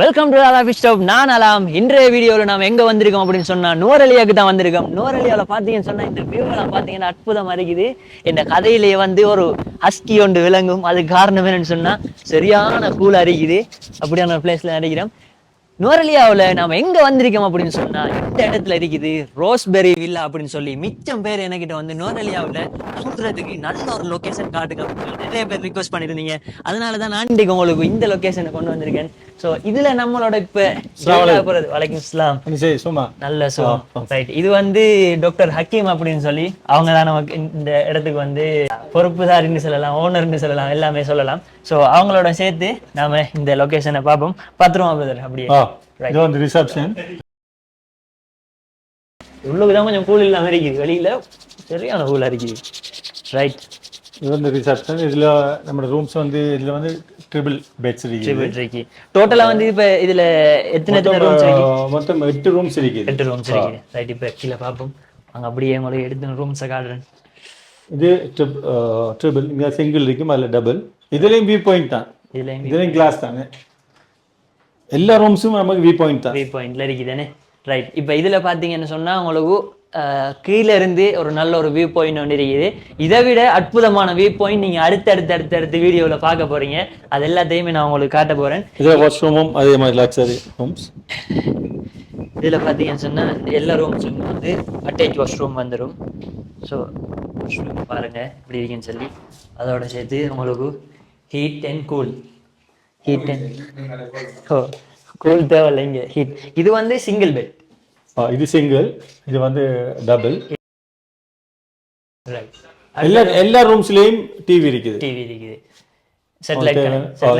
Welcome to அலா stove நான் அலாம். இன்றைய வீடியோவில் நாம் எங்கே வந்திருக்கோம் அப்படின்னு சொன்னால் நோரலியாவுக்கு தான் வந்திருக்கோம். நோரலியாவில் பார்த்தீங்கன்னு சொன்னால் இந்த வியூவெல்லாம் பார்த்தீங்கன்னா அற்புதமாக இருக்குது. இந்த கதையிலேயே வந்து ஒரு ஹஸ்கி ஒன்று விளங்கும். அது காரணம் என்னன்னு சொன்னால் சரியான கூல் அரிக்குது அப்படியான ஒரு பிளேஸில் அடிக்கிறோம் நோரலியாவில் நாம எங்க வந்திருக்கோம் அப்படின்னு சொன்னா இந்த இடத்துல இருக்குது. ரோஸ்பெரி வில்லா அப்படின்னு சொல்லி மிச்சம் பேர் என்கிட்ட வந்து நோரலியாவில் சுற்றுறதுக்கு நல்ல ஒரு லொகேஷன் காட்டுங்க நிறைய பேர் ரிக்வஸ்ட் பண்ணிருந்தீங்க அதனால தான் நான் இன்றைக்கு உங்களுக்கு இந்த லொக்கேஷனை கொண்டு வந்திருக்கேன். ஸோ இதுல நம்மளோட இப்ப வலைக்கும் இஸ்லாம் சும்மா. நல்ல சோ ரைட் இது வந்து டாக்டர் ஹக்கீம் அப்படின்னு சொல்லி அவங்க தான் நமக்கு இந்த இடத்துக்கு வந்து பொறுப்புதாரின்னு சொல்லலாம் ஓனர்னு சொல்லலாம் எல்லாமே சொல்லலாம். ஸோ அவங்களோட சேர்த்து நாம இந்த லொகேஷனை பார்ப்போம். பத்திரமா பிரதர் அப்படியே. இது வந்து ரிசப்ஷன் உள்ளுக்கு தான் கொஞ்சம் கூல் இல்லாம இருக்குது வெளியில சரியான கூலா இருக்குது. ரைட் இது வந்து ரிசப்ஷன் இதுல நம்ம ரூம்ஸ் வந்து இதுல வந்து ட்ரிபிள் பெட்ஸ் இருக்குது இருக்கு டோட்டலா வந்து இப்ப இதுல எத்தனை எத்தனை ரூம்ஸ் இருக்கு மொத்தம் எட்டு ரூம்ஸ் இருக்குது எட்டு ரூம்ஸ் இருக்கு ரைட் இப்ப கீழே பார்ப்போம் அங்க அப்படியே உங்களுக்கு எடுத்து ரூம்ஸை காட்டுறேன் இது ட்ரிபிள் இங்க சிங்கிள் இருக்கும் அதுல டபுள் இதுலயும் வியூ பாயிண்ட் தான் இதுல இதுலயும் கிளாஸ் தானே எல்லா ரூம்ஸும் நமக்கு வியூ பாயிண்ட் தான் த்ரீ பாயிண்ட்ல இருக்குதானே ரைட் இப்போ இதுல பாத்தீங்கன்னு சொன்னா உங்களுக்கு கீழே இருந்து ஒரு நல்ல ஒரு வியூ பாயிண்ட் ஒன்று இருக்குது. இதை விட அற்புதமான வியூ பாயிண்ட் நீங்க அடுத்தடுத்து அடுத்தடுத்து வீடியோல பார்க்க போறீங்க. அது எல்லாத்தையுமே நான் உங்களுக்கு காட்ட போறேன். இதுல வாஷ்ரூமும் அதே மாதிரி லக்ஸரி ரூம்ஸ் இதுல பாத்தீங்கன்னு சொன்னா எல்லா ரூம்ஸும் வந்து அட்டாச் வாஷ்ரூம் வந்துடும் ஸோ வாஷ்ரூம் பாருங்க இப்படி இருக்குன்னு சொல்லி. அதோட சேர்த்து உங்களுக்கு heat and cool heat and oh cool தேவையில்லை இங்கே ஹீட் இது வந்து சிங்கிள் பெட் இது சிங்கிள் இது வந்து டபுள் ரைட் எல்லா எல்லா ரூம்ஸ்லயும் டிவி இருக்குது. டிவி இருக்குது. செட்டிலைட்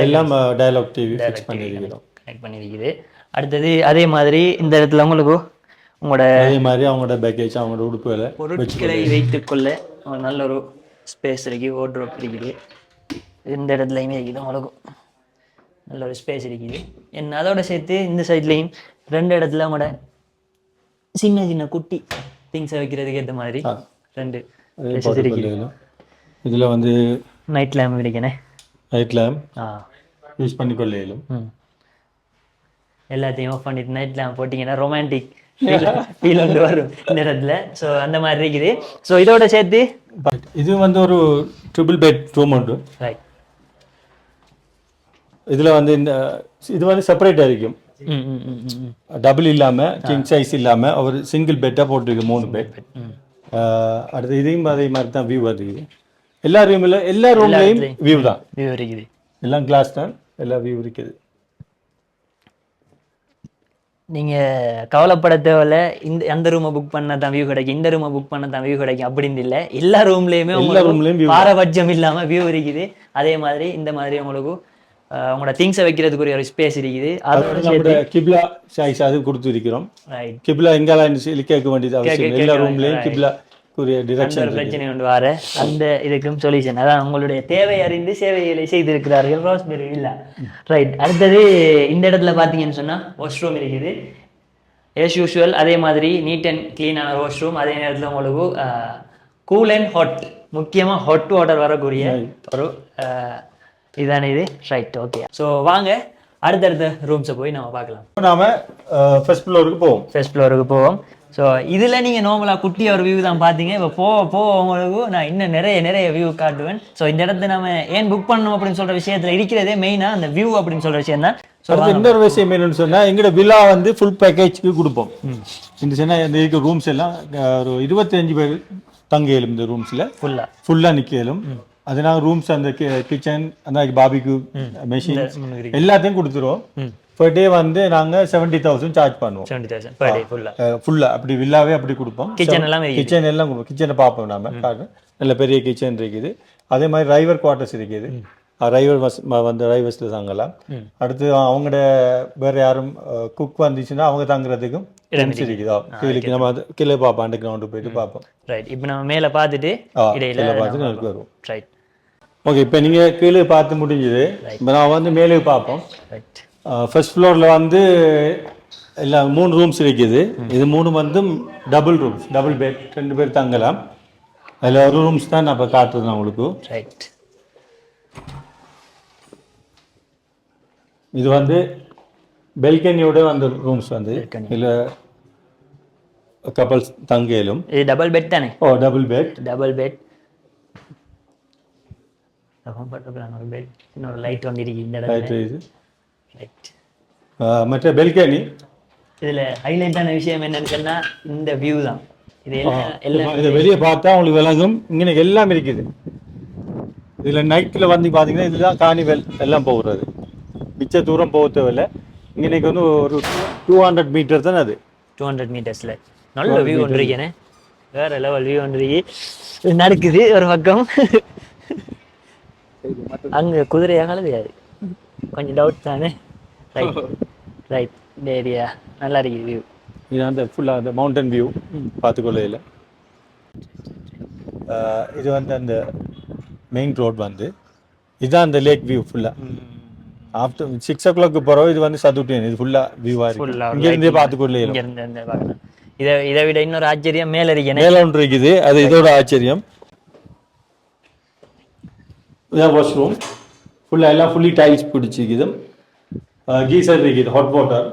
எல்லாம் டயலாக் டிவி ஃபிக்ஸ் பண்ணியிருக்கிறோம் கனெக்ட் பண்ணியிருக்குது அடுத்தது அதே மாதிரி இந்த இடத்துல உங்களுக்கு உங்களோட அதே மாதிரி அவங்களோட பேக்கேஜ் அவங்களோட உடுப்புகளை பொருட்களை வைத்துக்கொள்ள நல்ல ஒரு ஸ்பேஸ் இருக்கு வார்ட்ரோப் இருக்குது. இந்த இடத்துலையுமே இருக்குது உங்களுக்கு. நல்ல ஒரு ஸ்பேஸ் இருக்குது. என்ன அதோட சேர்த்து இந்த சைட்லேயும் ரெண்டு இடத்துல உங்களோட சின்ன சின்ன குட்டி திங்ஸை வைக்கிறதுக்கு ஏற்ற மாதிரி. ரெண்டு. இதுல வந்து நைட் லேம்ப் இருக்கேனே நைட் லேம்ப் ஆ. யூஸ் பண்ணிக்கொள்ள இயலும் எல்லாத்தையும் ஆஃப் பண்ணிட்டு நைட் லேம்ப் போட்டிங்கன்னா ரொமான்டிக் ஃபீல் வந்து வரும் இந்த இடத்துல. ஸோ அந்த மாதிரி இருக்குது. ஸோ இதோட சேர்த்து இது வந்து ஒரு ட்ரிபிள் பெட் ரூம் உண்டு. ரைட் இதுல வந்து இந்த இது வந்து செப்பரேட்டா இருக்கும். டபுள் இல்லாம கிங் சைஸ் இல்லாம ஒரு சிங்கிள் பெட்டா போட்டிருக்கு மூணு பெட் அடுத்து இதையும் அதே மாதிரி தான் வியூ வருது. எல்லா ரூம்ல எல்லா ரூம்லயும் வியூ தான். வியூ இருக்குது. எல்லாம் கிளாஸ் தான் எல்லா வியூ இருக்குது. நீங்க கவலைப்பட தேவையில்ல. இந்த அந்த ரூமை புக் பண்ண தான் வியூ கிடைக்கும் இந்த ரூமை புக் பண்ண தான் வியூ கிடைக்கும் அப்படின்னு இல்லை. எல்லா ரூம்லயுமே வியூ பாரபட்சம் இல்லாம வியூ இருக்குது. அதே மாதிரி இந்த மாதிரி உங்களுக்கு உங்களோட திங்ஸை வைக்கிறதுக்குரிய ஒரு ஸ்பேஸ் இருக்குது. அது கிப்லா சாய்ஸ் அது கொடுத்துருக்கிறோம். கிப்லா எங்கெல்லாம் கேட்க வேண்டியது அவசியம் எல்லா ரூம்லேயும் கிப்லா பிரச்சனை கொண்டு வர. அந்த இதுக்கும் சொல்யூஷன் அதான் உங்களுடைய தேவை அறிந்து சேவைகளை செய்திருக்கிறார்கள் ரோஸ்பெரி இல்ல. ரைட் அடுத்தது இந்த இடத்துல பாத்தீங்கன்னு சொன்னா வாஷ் ரூம் இருக்குது. ஏஸ் யூஷுவல் அதே மாதிரி நீட் அண்ட் க்ளீனான வாஷ் ரூம் அதே நேரத்தில் உங்களுக்கு கூல் அண்ட் ஹாட் முக்கியமாக ஹாட் வாட்டர் வரக்கூடிய ஒரு இதான இது. ரைட் ஓகே ஸோ வாங்க. அடுத்தடுத்த ரூம்ஸை போய் நம்ம பார்க்கலாம். நாம ஃபர்ஸ்ட் ஃப்ளோருக்கு போவோம். ஃபர்ஸ்ட் ஃப்ளோருக்கு போவோம். ஸோ இதில் நீங்கள் நார்மலாக குட்டி ஒரு வியூ தான் பார்த்தீங்க. இப்போ போக போக உங்களுக்கு நான் இன்னும் நிறைய நிறைய வியூ காட்டுவேன். ஸோ இந்த இடத்த நம்ம ஏன் புக் பண்ணணும் அப்படின்னு சொல்கிற விஷயத்தில் இருக்கிறதே மெயினாக அந்த வியூ அப்படின்னு சொல்கிற விஷயம் தான். ஸோ இன்னொரு விஷயம் என்னன்னு சொன்னா எங்களோட விழா வந்து ஃபுல் பேக்கேஜ்க்கு கொடுப்போம். இந்த சொன்னா இந்த இருக்க ரூம்ஸ் எல்லாம் ஒரு இருபத்தஞ்சு பேர் தங்க இயலும் இந்த ரூம்ஸ்ல ஃபுல்லாக ஃபுல்லா நிக்கலும். அதனால ரூம்ஸ் அந்த கிச்சன் அந்த பாபிக்கு மெஷின் எல்லாத்தையும் கொடுத்துருவோம் பர் டே வந்து நாங்க செவன்டி தௌசண்ட் சார்ஜ் பண்ணுவோம். செவன்டி தௌசண்ட் பர் டே ஃபுல்லாக ஃபுல்லா அப்படி வில்லாவே அப்படி கொடுப்போம். கிச்சன் எல்லாம் கிச்சன் எல்லாம் கொடுப்போம். கிச்சனை பார்ப்போம் நாம. நல்ல பெரிய கிச்சன் இருக்குது. அதே மாதிரி டிரைவர் குவார்ட்டர்ஸ் இருக்குது. டிரைவர் பஸ் வந்து டிரைவர்ஸ்ல தங்கலாம். அடுத்து அவங்களோட வேற யாரும் குக் வந்துச்சுன்னா அவங்க தங்குறதுக்கும் இருக்குதா. கீழே நம்ம கீழே பார்ப்போம் அண்டர் கிரவுண்டு போயிட்டு பார்ப்போம். ரைட் இப்போ நம்ம மேலே பார்த்துட்டு இடையில வருவோம். ரைட் ஓகே இப்போ நீங்க கீழே பார்த்து முடிஞ்சது. இப்போ நான் வந்து மேலே பார்ப்போம். ரைட் ஃபர்ஸ்ட் ஃப்ளோர்ல வந்து எல்லாம் மூணு ரூம்ஸ் இருக்குது. இது மூணு வந்து டபுள் ரூம்ஸ் டபுள் பெட் ரெண்டு பேர் தங்கலாம். அதில் ஒரு ரூம்ஸ் தான் நான் இப்போ காட்டுறது நான் உங்களுக்கு. ரைட் இது வந்து பெல்கனியோட அந்த ரூம்ஸ் வந்து. இல்ல கப்பல்ஸ் தங்கையிலும். இது டபுள் பெட் தானே? ஓ double bed double bed light வந்து இருக்கு இந்த இடத்துல. இது. லைட் ஆ, மற்ற பெல்கனி இதுல ஹைலைட்டான விஷயம் என்னன்னு சொன்னா இந்த வியூ தான். இது எல்லாம் எல்லாம் இதை வெளியே பார்த்தா உங்களுக்கு விளங்கும். இங்கே எல்லாம் இருக்குது. இதுல நைட்ல வந்து பாத்தீங்கன்னா இதுதான் காணிவெல் எல்லாம் போகிறது. மிச்ச தூரம் போக தேவையில்ல. இங்கே வந்து ஒரு டூ ஹண்ட்ரட் மீட்டர் தானே அது. டூ ஹண்ட்ரட் மீட்டர்ஸ்ல நல்ல வியூ ஒன்று இருக்கேனே. வேற லெவல் வியூ ஒன்று நடக்குது ஒரு பக்கம். அங்க குதிரையா கழுதையாது கொஞ்சம் டவுட் தானே? ரைட் ரைட் இந்த ஏரியா நல்லா இருக்குது வியூ இது அந்த ஃபுல்லாக அந்த மவுண்டன் வியூ பார்த்துக்கொள்ளையில் இது வந்து அந்த மெயின் ரோட் வந்து. இதுதான் அந்த லேக் வியூ ஃபுல்லாக ஆஃப்டர் சிக்ஸ் ஓ கிளாக்கு பிறகு இது வந்து சதுட்டேன் இது ஃபுல்லாக வியூவாக இருக்கு. ஃபுல்லா இங்கேருந்தே பார்த்துக்கொள்ளையில இங்க இருந்து இந்த பார்க்கலாம். இதை இதை விட இன்னொரு ஆச்சரியம் மேல இருக்கேனே மேலே ஒன்று இருக்குது. அது இதோட ஆச்சரியம். இதான் வாஷ்ரூம் ஃபுல்லாக எல்லாம் ஃபுல்லி டைல்ஸ் பிடிச்சிக்குது கீசர் இருக்குது hot water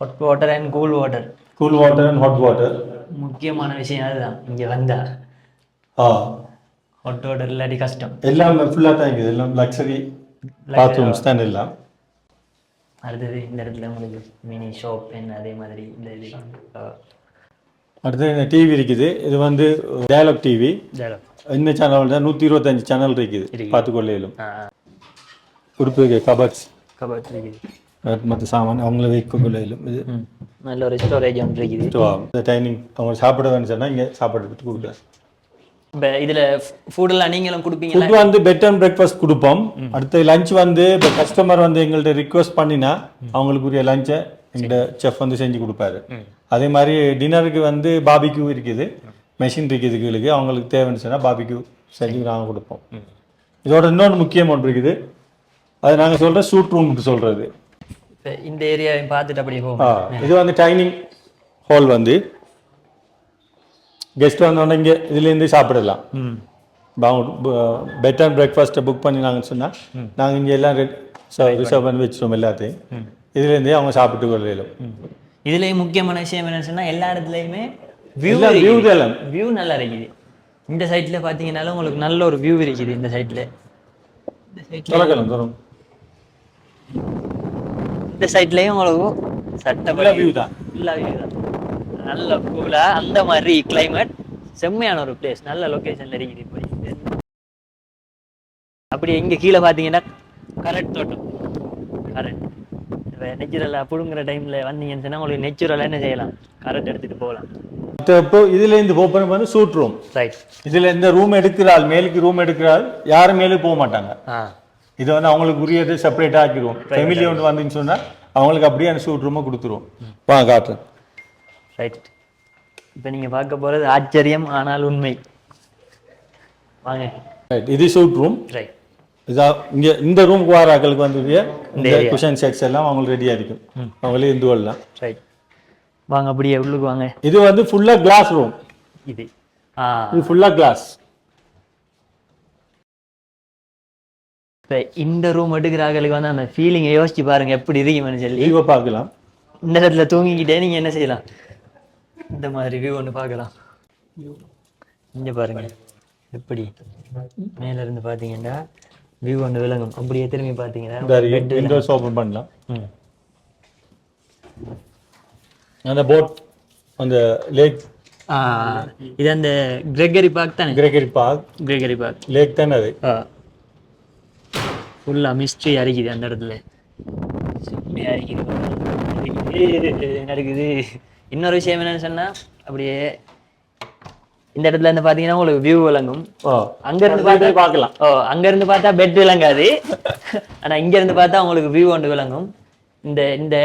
hot water and cool water cool water and hot water முக்கியமான விஷயம் அதுதான். இங்க வந்தா. ஆ. ஹாட் வாட்டர் இல்லாட்டி கஷ்டம். எல்லாம் ஃபுல்லாக தான் இருக்குது. எல்லாம் லக்ஸரி பாத்ரூம்ஸ் தான் எல்லாம். அடுத்தது இந்த இடத்துல உங்களுக்கு மினி ஷாப் என்ன அதே மாதிரி இந்த இது. அடுத்து இந்த டிவி இருக்குது. இது வந்து டயலாக் டிவி. இந்த சேனல் தான் நூற்றி இருபத்தஞ்சு சேனல் இருக்குது. பார்த்துக்கொள்ளையிலும். உடுப்பு கபர்ஸ் கபட் இருக்குது. மற்ற சாமான் அவங்கள வைக்கொள்ளையிலும் இது நல்ல ஒரு ஸ்டோரேஜ் ஒன்று இருக்குது. இந்த டைனிங் அவங்க சாப்பிட வேணும்னு இங்கே சாப்பாடு எடுத்து கொடுக்குறேன் இப்போ இதில் ஃபுட்டெல்லாம் நீங்களும் கொடுப்பீங்களா? ஃபுட் வந்து பெட் அண்ட் பிரேக்ஃபாஸ்ட் கொடுப்போம். அடுத்து லஞ்ச் வந்து இப்போ கஸ்டமர் வந்து எங்கள்கிட்ட ரிக்வஸ்ட் பண்ணினா அவங்களுக்குரிய லஞ்சை எங்கள்கிட்ட செஃப் வந்து செஞ்சு கொடுப்பாரு. அதே மாதிரி டின்னருக்கு வந்து பாபிக்யூ இருக்குது. மெஷின் இருக்குது கீழுக்கு அவங்களுக்கு தேவைன்னு சொன்னால் பாபிக்யூ செஞ்சு நாங்கள் கொடுப்போம். இதோட இன்னொன்று முக்கியம் ஒன்று இருக்குது. அது நாங்கள் சொல்கிற சூட் ரூம்னு சொல்கிறது இந்த ஏரியாவை பார்த்துட்டு அப்படியே ஆ, போகும் இது வந்து டைனிங் ஹால் வந்து. கெஸ்ட் வந்தோடனே இங்கே இதுலேருந்து சாப்பிடலாம். பெட் அண்ட் பிரேக்ஃபாஸ்ட்டை புக் பண்ணினாங்கன்னு சொன்னால் நாங்கள் இங்கே எல்லாம் ரிசர்வ் பண்ணி வச்சிருவோம் எல்லாத்தையும். இதுலேருந்தே அவங்க சாப்பிட்டு கொள்ளையிலும். இதுலேயும் முக்கியமான விஷயம் என்னன்னு சொன்னால் எல்லா இடத்துலையுமே வியூ நல்லா இருக்குது. இந்த சைட்டில் பார்த்தீங்கன்னாலும் உங்களுக்கு நல்ல ஒரு வியூ இருக்குது இந்த சைட்டில் இந்த சைட்லேயும் உங்களுக்கு சட்டப்படி வியூ தான். ஃபுல்லாக வியூ தான். நல்ல கூலாக அந்த மாதிரி climate செம்மையான ஒரு பிளேஸ் நல்ல லொக்கேஷனில் இருக்குது இப்போ. அப்படி இங்கே கீழே பார்த்தீங்கன்னா கரண்ட் தோட்டம். கரண்ட் இப்போ நெச்சுரலாக பிடுங்குற டைமில் வந்தீங்கன்னு சொன்னால் உங்களுக்கு நெச்சுரலாக என்ன செய்யலாம்? கரண்ட் எடுத்துகிட்டு போகலாம். இப்போ இதுலேருந்து ஓப்பன் பண்ணி சூட் ரூம் ரைட் இதில் இந்த ரூம் எடுக்கிறாள் மேலுக்கு ரூம் எடுக்கிறாள் யாரும் மேலே போக மாட்டாங்க. இது வந்து அவங்களுக்கு உரியது செப்பரேட்டாக ஆக்கிடுவோம். ஃபெமிலி ஒன்று வந்துன்னு சொன்னால் அவங்களுக்கு அப்படியே அந்த சூட் ரூமை கொடுத்துருவோம். வா காட்டுறேன் ரைட் இப்போ நீங்கள் பார்க்க போகிறது ஆச்சரியம் ஆனால் உண்மை. வாங்க. ரைட் இது சூட் ரூம் ரைட் இதா இங்க இந்த ரூமுக்கு வர ஆட்களுக்கு வந்து இந்த. குஷன் செட்ஸ் எல்லாம் அவங்களுக்கு ரெடியாக இருக்கும். அவங்களே இருந்து வரலாம். ரைட் வாங்க அப்படியே உள்ளுக்கு வாங்க. இது வந்து ஃபுல்லாக கிளாஸ் ரூம் இது. இது ஃபுல்லாக கிளாஸ் இப்போ இந்த ரூம் எடுக்கிற ஆட்களுக்கு வந்து அந்த ஃபீலிங்கை யோசிச்சு பாருங்க எப்படி இருக்குமென்னு சொல்லி. வியூவை பார்க்கலாம். இந்த இடத்துல தூங்கிக்கிட்டே நீங்கள் என்ன செய்யலாம்? இந்த மாதிரி வியூ ஒன்று பார்க்கலாம். இங்கே பாருங்க. எப்படி? மேல இருந்து பார்த்தீங்கன்னா வியூ ஒன்று விளங்கும். அப்படியே திரும்பி பார்த்தீங்கன்னா விண்டோஸ் ஓப்பன் பண்ணலாம். அந்த போட் அந்த லேக் இது அந்த கிரெகரி பார்க் தானே? Gregory park Gregory park lake தானே அது? ஆ. ஃபுல்லாக மிஸ்ட்ரி அரிக்குது அந்த இடத்துல. அரிக்குது, நடக்குது இன்னொரு விஷயம் என்னன்னு சொன்னா அப்படியே இந்த இடத்துல இருந்து பாத்தீங்கன்னா உங்களுக்கு வியூ விளங்கும். ஓ. அங்க இருந்து பார்த்தா பார்க்கலாம். ஓ அங்க இருந்து பார்த்தா பெட் விளங்காது. ஆனா இங்க இருந்து பார்த்தா உங்களுக்கு வியூ ஒன்று விளங்கும். இந்த இந்த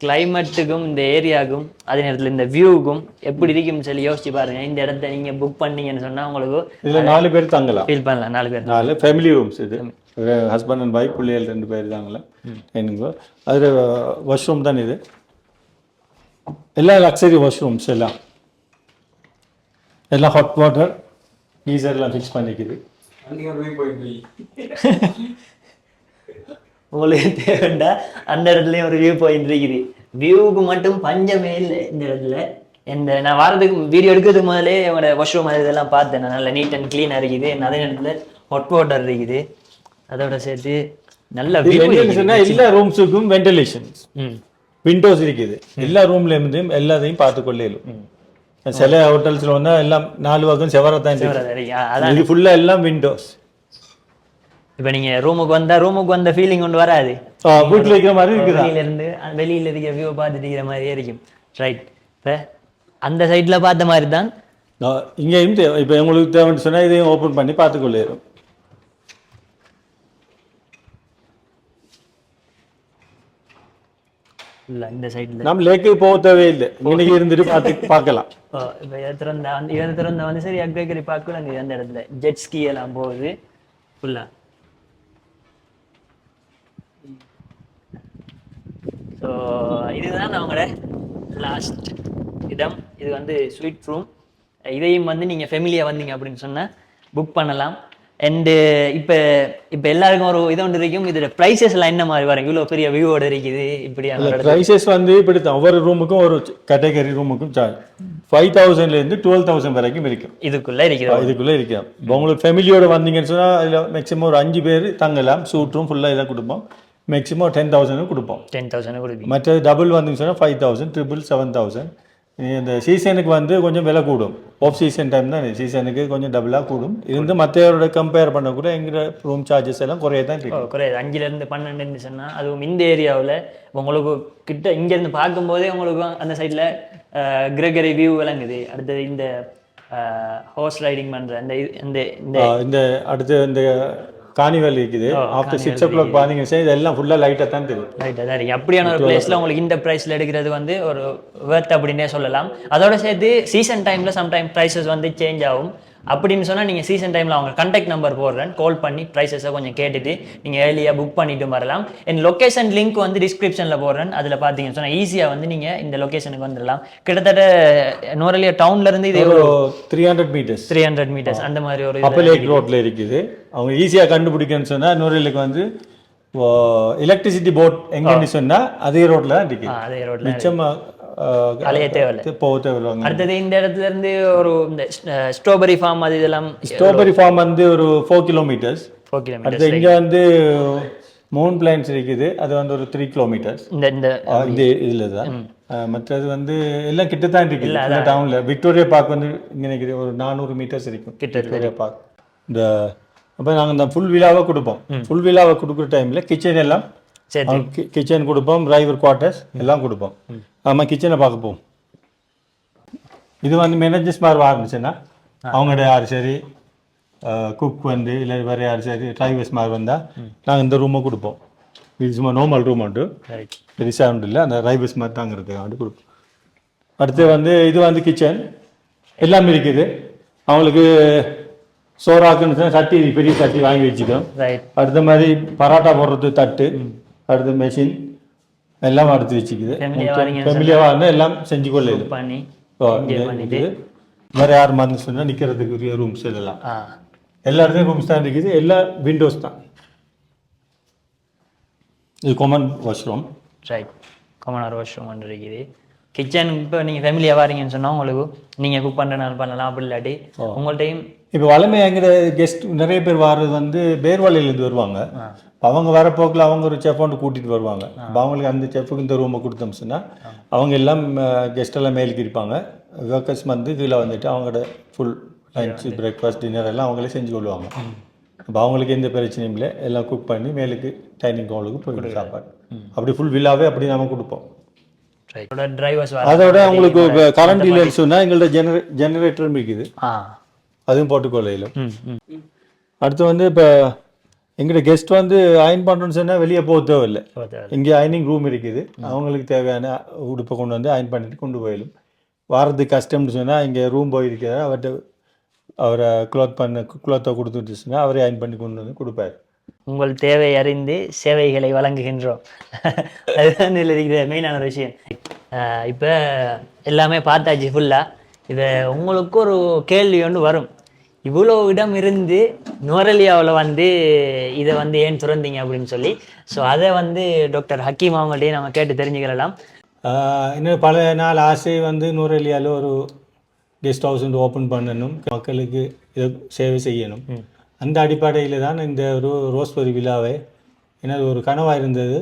கிளைமேட்டுக்கும் இந்த ஏரியாவுக்கும் அதே நேரத்துல இந்த வியூவுக்கும் எப்படி இருக்கும்னு சொல்லி யோசிச்சு பாருங்க. இந்த இடத்த நீங்க புக் பண்ணீங்கன்னு சொன்னா உங்களுக்கு இதுல நாலு பேர் தங்கலாம். ஃபீல் பண்ணலாம். நாலு பேர் நாலு ஃபேமிலி ரூம்ஸ் இது. ஹஸ்பண்ட் அண்ட் ஒய்ஃப் பிள்ளைகள் ரெண்டு பேர் தாங்களே எனக்கு அது வாஷ்ரூம் தான் இது? எல்லாம் லக்ஸரி வாஷ்ரூம்ஸ் எல்லாம். எல்லாம் ஹாட் வாட்டர் கீசர்லாம் ஃபிக்ஸ் பண்ணிக்குது உங்களுக்கு தேவைண்டா அந்த இடத்துலயும் ஒரு வியூ பாயிண்ட் இருக்குது வியூவுக்கு மட்டும் பஞ்சமே இல்லை இந்த இடத்துல. இந்த நான் வாரத்துக்கு வீடியோ எடுக்கிறதுக்கு முதலே அவனோட வாஷ்ரூம் அது இதெல்லாம் பார்த்தேன் நல்லா நீட் அண்ட் க்ளீனாக இருக்குது அதே நேரத்தில் ஹாட் வாட்டர் இருக்குது அதோட சேர்த்து நல்ல எல்லா ரூம்ஸுக்கும் வென்டிலேஷன் விண்டோஸ் இருக்குது எல்லா ரூம்ல இருந்தும் எல்லாத்தையும் பார்த்து கொள்ளையிலும் சில ஹோட்டல்ஸ்ல வந்தா எல்லாம் நாலு பக்கம் செவரத்தான் இது ஃபுல்லா எல்லாம் விண்டோஸ் இப்போ நீங்க ரூமுக்கு வந்தா ரூமுக்கு வந்த ஃபீலிங் ஒன்று வராது. வீட்டுல இருக்கிற மாதிரி இருக்குதா? வெளியில இருந்து அஹ் வெளியில இருக்கிற வியூ பார்த்துட்டு இருக்கிற மாதிரியே இருக்கும். ரைட் இப்போ அந்த சைட்ல பார்த்த மாதிரி தான் இங்கேயும் இப்போ உங்களுக்கு தேவைன்னு சொன்னா இதையும் ஓபன் பண்ணி பார்த்து இல்ல இந்த சைட்ல நம்ம லேக்கு போக தேவையில்லை. இன்னைக்கு இருந்துட்டு பார்த்து பார்க்கலாம். இப்போ திறந்தா அந்த திறந்தா வந்து சரி அக்ரேக்கரி பார்க்கல அங்கே அந்த இடத்துல ஜெட் ஸ்கீ எல்லாம் போகுது. ஃபுல்லா ஸோ இதுதான் அவங்களோட லாஸ்ட் இடம். இது வந்து ஸ்வீட் ரூம் இதையும் வந்து நீங்கள் ஃபெமிலியாக வந்தீங்க அப்படின்னு சொன்னால் புக் பண்ணலாம். அண்டு இப்போ இப்போ எல்லாருக்கும் ஒரு இது ஒன்று இருக்கும். இதோட ப்ரைஸஸ் எல்லாம் என்ன மாதிரி வரும் இவ்வளோ பெரிய வியூவோட இருக்குது. இடத்துல. ப்ரைஸஸ் வந்து இப்படி தான் ஒவ்வொரு ரூமுக்கும் ஒரு கேட்டகரி ரூமுக்கும் சார்ஜ் ஃபைவ் தௌசண்ட்லேருந்து டுவெல் தௌசண்ட் வரைக்கும் இருக்கும். இதுக்குள்ள இருக்குது இதுக்குள்ளே இருக்கலாம். இப்போ உங்களுக்கு ஃபேமிலியோட வந்தீங்கன்னு சொன்னால் அதில் மேக்ஸிமம் ஒரு அஞ்சு பேர் தங்கலாம். சூட் ரூம் ஃபுல்லாக இதாக கொடுப்போம். மேக்ஸிமம் டென் தௌசண்ட் கொடுப்போம். டென் தௌசண்ட் கொடுப்பீங்க. மற்றது டபுள் வந்தீங்கன்னு சொன்னால் five thousand triple seven thousand இந்த சீசனுக்கு வந்து கொஞ்சம் விலை கூடும். ஆஃப் சீசன் டைம் தான் சீசனுக்கு கொஞ்சம் டபுளாக கூடும். இருந்து மற்றவரோட கம்பேர் பண்ண கூட எங்கிற ரூம் சார்ஜஸ் எல்லாம் குறைய தான் குறையாது. அஞ்சுல இருந்து பன்னெண்டு இருந்துச்சுன்னா அதுவும் இந்த ஏரியாவில் உங்களுக்கு கிட்ட இங்க இருந்து பார்க்கும்போதே உங்களுக்கு அந்த சைடில் கிரகரி வியூ விளங்குது. அடுத்தது இந்த ஹார்ஸ் ரைடிங் இது- இந்த இந்த இந்த அடுத்து இந்த காணிவல் இருக்குது. ஆஃப்டர் சிக்ஸ் ஓ கிளாக் பார்த்தீங்கன்னு இதெல்லாம் ஃபுல்லாக லைட்டாக தான் தெரியும் ரைட் அதான் இருக்கு அப்படியான ஒரு பிளேஸ்ல உங்களுக்கு இந்த பிரைஸ்ல எடுக்கிறது வந்து ஒரு வேர்த் அப்படின்னே சொல்லலாம். அதோட சேர்த்து சீசன் டைம்ல சம்டைம் ப்ரைஸஸ் வந்து சேஞ்ச் ஆகும். அப்படின்னு சொன்னா நீங்க சீசன் டைம்ல அவங்க கான்டாக்ட் நம்பர் போடுறேன். கால் பண்ணி ப்ரைஸஸை கொஞ்சம் கேட்டுட்டு நீங்க ஏர்லியா புக் பண்ணிட்டு வரலாம். என் லொகேஷன் லிங்க் வந்து டிஸ்கிரிப்ஷன்ல போடுறேன். அதுல பாத்தீங்கன்னு சொன்னா ஈஸியா வந்து நீங்க இந்த லொகேஷனுக்கு வந்துடலாம். கிட்டத்தட்ட நோரலியா டவுன்ல இருந்து இது ஒரு three hundred metres three hundred metres அந்த மாதிரி ஒரு இது. அப்ப லேக் ரோட்ல இருக்குது. அவங்க ஈஸியாக கண்டுபிடிக்கணும்னு சொன்னா நுரையிலுக்கு வந்து எலக்ட்ரிசிட்டி போர்ட் எங்கன்னு சொன்னா அதே ரோட்ல தான் இருக்குது அதே ரோட்ல மிச்சமா அலைய தேவையில்ல. போக தேவையில்லை. அடுத்தது இந்த இடத்துல இருந்து ஒரு இந்த ஸ்ட்ராபெரி ஃபார்ம் அது இதெல்லாம் ஸ்ட்ராபெரி ஃபார்ம் வந்து ஒரு ஃபோர் கிலோமீட்டர்ஸ் ஃபோர் கிலோமீட்டர் இங்க வந்து மூன் பிளான்ஸ் இருக்குது. அது வந்து ஒரு த்ரீ கிலோமீட்டர்ஸ் இந்த இந்த இந்த இதுல தான் மற்றது வந்து எல்லாம் கிட்ட தான் இருக்குது டவுன்ல விக்டோரியா பார்க் வந்து இங்க நினைக்கிறேன் ஒரு நானூறு மீட்டர்ஸ் இருக்கும். கிட்ட விக்டோரியா பார்க் இந்த அப்போ நாங்கள் இந்த ஃபுல் விழாவை கொடுப்போம். ஃபுல் விழாவை கொடுக்குற டைம்ல கிச்சன் எல்லாம் கிச்சன் கொடுப்போம் டிரைவர் குவார்ட்டர்ஸ் எல்லாம் கொடுப்போம். ஆமாம் கிச்சனை பார்க்க போவோம். இது வந்து மேனேஜர்ஸ் மாதிரி ஆரம்பிச்சுன்னா அவங்களோட யார் சரி குக் வந்து இல்லை வேறு யார் சரி டிரைவர்ஸ் மாதிரி வந்தால் நாங்கள் இந்த ரூமை கொடுப்போம். இது சும்மா நார்மல் ரூம் உண்டு. பெருசாக உண்டு இல்லை. அந்த டிரைவர்ஸ் மாதிரி தாங்கிறது வந்து கொடுப்போம். அடுத்து வந்து இது வந்து கிச்சன் எல்லாமே இருக்குது. அவங்களுக்கு சோறாக்குன்னு சொன்னா சட்டி பெரிய சட்டி வாங்கி வச்சுக்கோம் அடுத்த மாதிரி பரோட்டா போடுறது தட்டு. அடுத்து மெஷின் எல்லாம் எடுத்து வச்சுக்குது. ஃபேமிலியாக வந்து எல்லாம் செஞ்சு கொள்ளையுது பண்ணி இது-. வேற யார் மாதிரி சொன்னா நிக்கிறதுக்கு உரிய ரூம்ஸ் இதெல்லாம் எல்லா இடத்துலையும் ரூம்ஸ் தான் இருக்குது. எல்லா விண்டோஸ் தான். இது காமன் வாஷ்ரூம் ரைட் காமனார் வாஷ்ரூம் இருக்குது. கிச்சன் இப்போ நீங்கள் ஃபேமிலியாக வாரீங்கன்னு சொன்னால் உங்களுக்கு நீங்கள் குக் பண்ணுறனால பண்ணலாம். அப்படி இல்லாட்டி உங்கள்கிட்டையும் இப்போ வளமை எங்கிற கெஸ்ட் நிறைய பேர் வர்றது வந்து பேர்வாலையிலேருந்து வருவாங்க. அவங்க வர போக்கில் அவங்க ஒரு செஃப் ஒன்று கூட்டிட்டு வருவாங்க. அப்ப அவங்களுக்கு அந்த செஃப்புக்கு இந்த ரூமை கொடுத்தோம் சொன்னா அவங்க எல்லாம் கெஸ்ட் எல்லாம் மேலுக்கு இருப்பாங்க ஒர்க்கர்ஸ் வந்து கீழே வந்துட்டு அவங்களோட ஃபுல் லஞ்ச் பிரேக்ஃபாஸ்ட் டின்னர் எல்லாம் அவங்களே செஞ்சு கொள்வாங்க. அப்போ அவங்களுக்கு எந்த பிரச்சனையும் இல்லை. எல்லாம் குக் பண்ணி மேலுக்கு டைனிங் ஹாலுக்கு போயிடும் சாப்பாடு. அப்படி ஃபுல் வில்லாவே அப்படி நாம கொடுப்போம். அதோட உங்களுக்கு கரண்ட் இல்லைன்னு சொன்னா எங்கள்ட்ட ஜெனரே ஜெனரேட்டரும் இருக்குது. அதுவும் போட்டுக்கொள்ளையிலும். அடுத்து வந்து இப்போ எங்கிட்ட கெஸ்ட் வந்து அயன் பண்ணுறோன்னு சொன்னால் வெளியே போக தேவையில்லை. இங்கே அயனிங் ரூம் இருக்குது. அவங்களுக்கு தேவையான உடுப்பை கொண்டு வந்து அயன் பண்ணிட்டு கொண்டு போயிடும். வாரத்துக்கு கஷ்டம்னு சொன்னால் இங்கே ரூம் போயிருக்கிறார். அவர்கிட்ட அவரை க்ளோத் பண்ண க்ளோத்தை கொடுத்துட்டுச்சுன்னா அவரே அயன் பண்ணி கொண்டு வந்து கொடுப்பாரு. உங்கள் தேவை அறிந்து சேவைகளை வழங்குகின்றோம். அதுதான் இதில் இருக்கிற மெயினான ஒரு விஷயம். இப்போ எல்லாமே பார்த்தாச்சு ஃபுல்லாக இது உங்களுக்கு ஒரு கேள்வி ஒன்று வரும். இவ்வளோ இடம் இருந்து நுவரலியாவில் வந்து இதை வந்து ஏன் திறந்தீங்க அப்படின்னு சொல்லி. ஸோ அதை வந்து டாக்டர் ஹக்கீம் அவங்கள்ட்டயே நம்ம கேட்டு தெரிஞ்சுக்கலாம் இன்னும் பல நாள் ஆசை வந்து நூரெலியாவில் ஒரு கெஸ்ட் ஹவுஸ் வந்து ஓப்பன் பண்ணணும். மக்களுக்கு இதை சேவை செய்யணும். அந்த அடிப்படையில் தான் இந்த ஒரு ரோஸ்பெரி விழாவை எனது ஒரு கனவாக இருந்தது.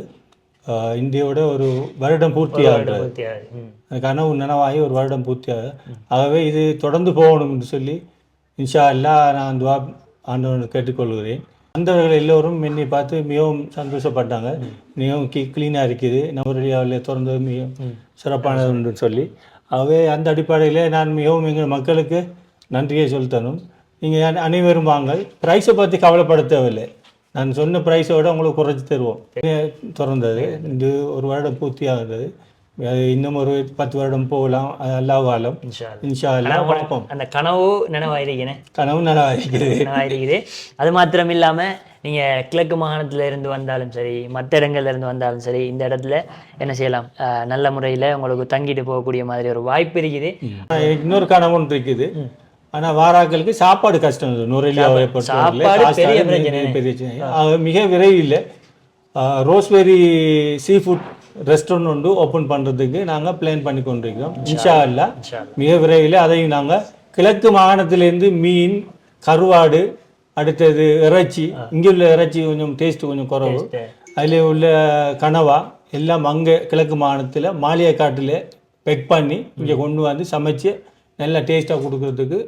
ஆஹ் இந்தியோட ஒரு வருடம் பூர்த்தி ஆகிறது பூர்த்தியாகுது. ம். அந்த கனவு நனவாகி ஒரு வருடம் பூர்த்தியாக ஆகவே இது தொடர்ந்து போகணும்னு சொல்லி இன்ஷா அல்லா நான் துவா ஆண்டவன் கேட்டுக்கொள்கிறேன். வந்தவர்கள் எல்லோரும் என்னை பார்த்து மிகவும் சந்தோஷப்பட்டாங்க. மிகவும் கி க்ளீனாக இருக்குது. நம்ம ஏரியாவில் திறந்தது மிகவும் சிறப்பானதுன்னு சொல்லி. ஆகவே அந்த அடிப்படையில் நான் மிகவும் எங்கள் மக்களுக்கு நன்றியை செலுத்தணும் நீங்கள் அனைவரும் வாங்க. ப்ரைஸை பற்றி கவலைப்பட தேவையில்லை நான் சொன்ன ப்ரைஸோட உங்களுக்கு குறைச்சி தருவோம். திறந்தது? இது ஒரு வருடம் பூர்த்தி ஆகுது. இன்னும் ஒரு பத்து வருடம் போகலாம். அது இன்ஷா பார்ப்போம். அந்த கனவு நினைவாயிருக்கிறேன். கனவு நல்லா இருக்குது இருக்குது அது மாத்திரம் இல்லாம நீங்க கிழக்கு மாகாணத்துல இருந்து வந்தாலும் சரி மற்ற இடங்கள்ல இருந்து வந்தாலும் சரி இந்த இடத்துல என்ன செய்யலாம்? நல்ல முறையில உங்களுக்கு தங்கிட்டு போகக்கூடிய மாதிரி ஒரு வாய்ப்பு இருக்குது. இன்னொரு கனவு ஒன்று இருக்குது. ஆனா வாராக்களுக்கு சாப்பாடு கஷ்டம். பிரச்சனை. ஆக, மிக விரைவில் ரோஸ்பெரி சீ ஃபுட் ரெஸ்டாரண்ட் ஒன்று ஓப்பன் பண்றதுக்கு நாங்க பிளான் பண்ணி கொண்டிருக்கிறோம். இன்ஷா அல்லா மிக விரைவில் அதையும் நாங்க கிழக்கு மாகாணத்திலிருந்து மீன் கருவாடு அடுத்தது இறைச்சி இங்கே உள்ள இறைச்சி கொஞ்சம் டேஸ்ட் கொஞ்சம் குறைவு. அதில் உள்ள கனவா எல்லாம் அங்கே கிழக்கு மாகாணத்தில் மாலியக்காட்டில் பெக் பண்ணி இங்கே கொண்டு வந்து சமைச்சு நல்லா டேஸ்ட்டாக கொடுக்கறதுக்கு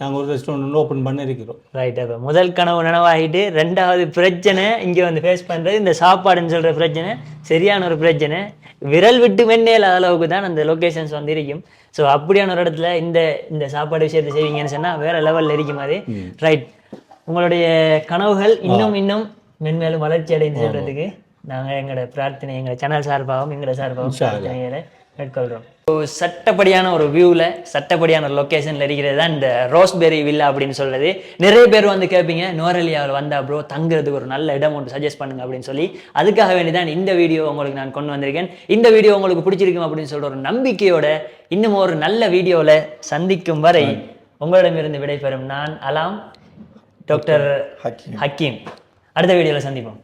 நாங்கள் ஒரு ரெஸ்டாரண்ட் ஒன்று ஓப்பன் பண்ணி இருக்கிறோம் ரைட் அப்போ முதல் கனவு நினைவாகிட்டு ரெண்டாவது பிரச்சனை இங்கே வந்து ஃபேஸ் பண்ணுறது இந்த சாப்பாடுன்னு சொல்கிற பிரச்சனை சரியான ஒரு பிரச்சனை. விரல் விட்டு வெண்ணேல அளவுக்கு தான் அந்த லொக்கேஷன்ஸ் வந்து இருக்கும். ஸோ அப்படியான ஒரு இடத்துல இந்த இந்த சாப்பாடு விஷயத்தை செய்வீங்கன்னு சொன்னால் வேற லெவலில் இருக்கும் அது. ரைட் உங்களுடைய கனவுகள் இன்னும் இன்னும் மென்மேலும் வளர்ச்சி அடைந்து செல்றதுக்கு நாங்கள் எங்களோட பிரார்த்தனை எங்களோட சேனல் சார்பாகவும் எங்களோட சார்பாகவும் பிரார்த்தனைகளை மேற்கொள்கிறோம் சட்டப்படியான ஒரு வியூவில் சட்டப்படியான லொக்கேஷனில் இருக்கிறது தான் இந்த ரோஸ்பெரி வில்லா அப்படின்னு சொல்றது. நிறைய பேர் வந்து கேட்பீங்க நோரலியாவில் வந்தா ப்ரோ தங்குறதுக்கு ஒரு நல்ல இடம் ஒன்று சஜஸ்ட் பண்ணுங்க அப்படின்னு சொல்லி. அதுக்காக வேண்டி தான் இந்த வீடியோ உங்களுக்கு நான் கொண்டு வந்திருக்கேன். இந்த வீடியோ உங்களுக்கு பிடிச்சிருக்கும் அப்படின்னு சொல்ற ஒரு நம்பிக்கையோட இன்னும் ஒரு நல்ல வீடியோவில் சந்திக்கும் வரை உங்களிடமிருந்து விடைபெறும் நான் அலாம் டாக்டர் ஹக்கீம். ஹக்கீம். அடுத்த வீடியோவில் சந்திப்போம்.